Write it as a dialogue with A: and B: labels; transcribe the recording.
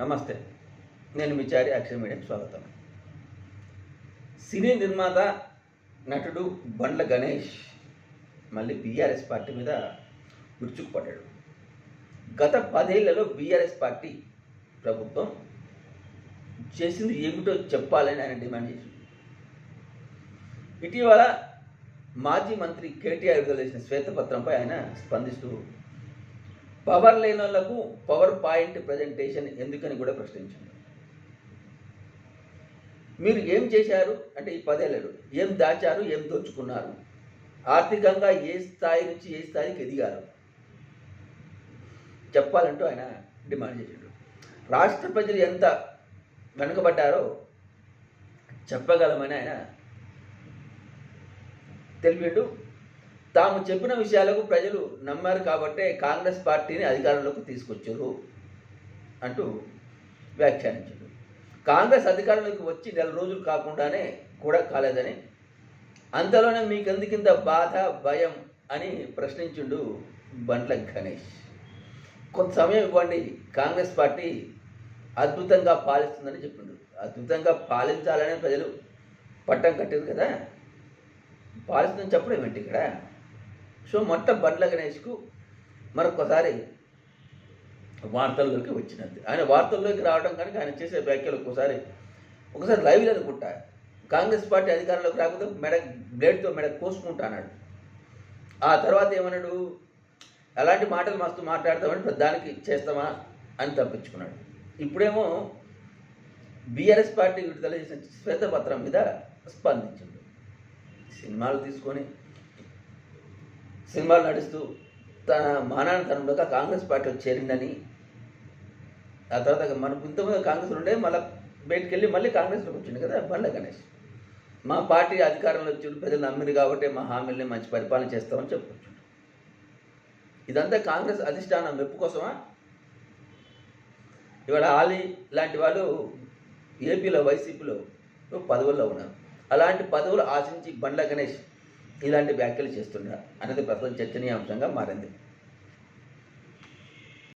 A: నమస్తే. నేను మీ చారి అక్షయ మీడియాకి స్వాగతం. సినీ నిర్మాత నటుడు బండ్ల గణేష్ మళ్ళీ బీఆర్ఎస్ పార్టీ మీద విరుచుకుపడ్డాడు. గత పదేళ్ళలో బీఆర్ఎస్ పార్టీ ప్రభుత్వం చేసింది ఏమిటో చెప్పాలని ఆయన డిమాండ్ చేసింది. ఇటీవల మాజీ మంత్రి కేటీఆర్ విడుదల చేసిన శ్వేతపత్రంపై ఆయన స్పందిస్తూ పవర్ లేని వాళ్ళకు పవర్ పాయింట్ ప్రజెంటేషన్ ఎందుకని కూడా ప్రశ్నించారు మీరు ఏం చేశారు? అంటే ఈ పదేళ్ళు ఏం దాచారు? ఏం దోచుకున్నారు? ఆర్థికంగా ఏ స్థాయి నుంచి ఏ స్థాయికి ఎదిగారు? చెప్పాలంటూ ఆయన డిమాండ్ చేశాడు రాష్ట్ర ప్రజలు ఎంత వెనుకబడ్డారో చెప్పగలమని ఆయన తెలిపాడు. తాము చెప్పిన విషయాలకు ప్రజలు నమ్మారు కాబట్టే కాంగ్రెస్ పార్టీని అధికారంలోకి తీసుకొచ్చారు అంటూ వ్యాఖ్యానించాడు కాంగ్రెస్ అధికారంలోకి వచ్చి నెల రోజులు కాకుండానే కూడా కాలేదని అంతలోనే మీకెందుకింత బాధ భయం అని ప్రశ్నించుండు బండ్ల గణేష్. కొంత సమయం ఇవ్వండి కాంగ్రెస్ పార్టీ అద్భుతంగా పాలిస్తుందని చెప్పిండు. అద్భుతంగా పాలించాలని ప్రజలు పట్టం కట్టారు కదా? పాలిస్తుందని చెప్పడం ఏంటి ఇక్కడ? సో మొత్తం బండ్ల గణేష్కు మరొకసారి వార్తల్లోకి వచ్చినది. ఆయన వార్తల్లోకి రావడం కనుక ఆయన చేసే వ్యాఖ్యలు ఒక్కసారి ఒకసారి లైవ్లో అనుకుంటా. కాంగ్రెస్ పార్టీ అధికారంలోకి రాకపోతే మెడ బ్లేడ్తో మెడ కోసుకుంటానాడు ఆ తర్వాత ఏమన్నాడు? అలాంటి మాటలు మస్తు మాట్లాడతామని దానికి చేస్తామా? అని తప్పించుకున్నాడు. ఇప్పుడేమో బీఆర్ఎస్ పార్టీ విడుదల చేసిన శ్వేతపత్రం మీద స్పందించింది. సినిమాలు తీసుకొని సినిమాలు నడుస్తూ తన మానానంతరంలోగా కాంగ్రెస్ పార్టీలో చేరిందని ఆ తర్వాత మన ఇంతకుముందు కాంగ్రెస్ ఉండే మళ్ళీ బయటికి వెళ్ళి మళ్ళీ కాంగ్రెస్లోకి వచ్చింది కదా బండ్ల గణేష్. మా పార్టీ అధికారంలో వచ్చి ప్రజలు నమ్మింది కాబట్టి మా హామీల్ని మంచి పరిపాలన చేస్తామని చెప్పుకుంటున్నాం ఇదంతా కాంగ్రెస్ అధిష్టానం మెప్పు కోసమా? ఇవాళ ఆలీ లాంటి వాళ్ళు ఏపీలో వైసీపీలో పదవుల్లో ఉన్నారు. అలాంటి పదవులు ఆశించి బండ్ల గణేష్ ఇలాంటి వ్యాఖ్యలు చేస్తున్నారు అనేది ప్రస్తుతం చర్చనీయాంశంగా మారింది.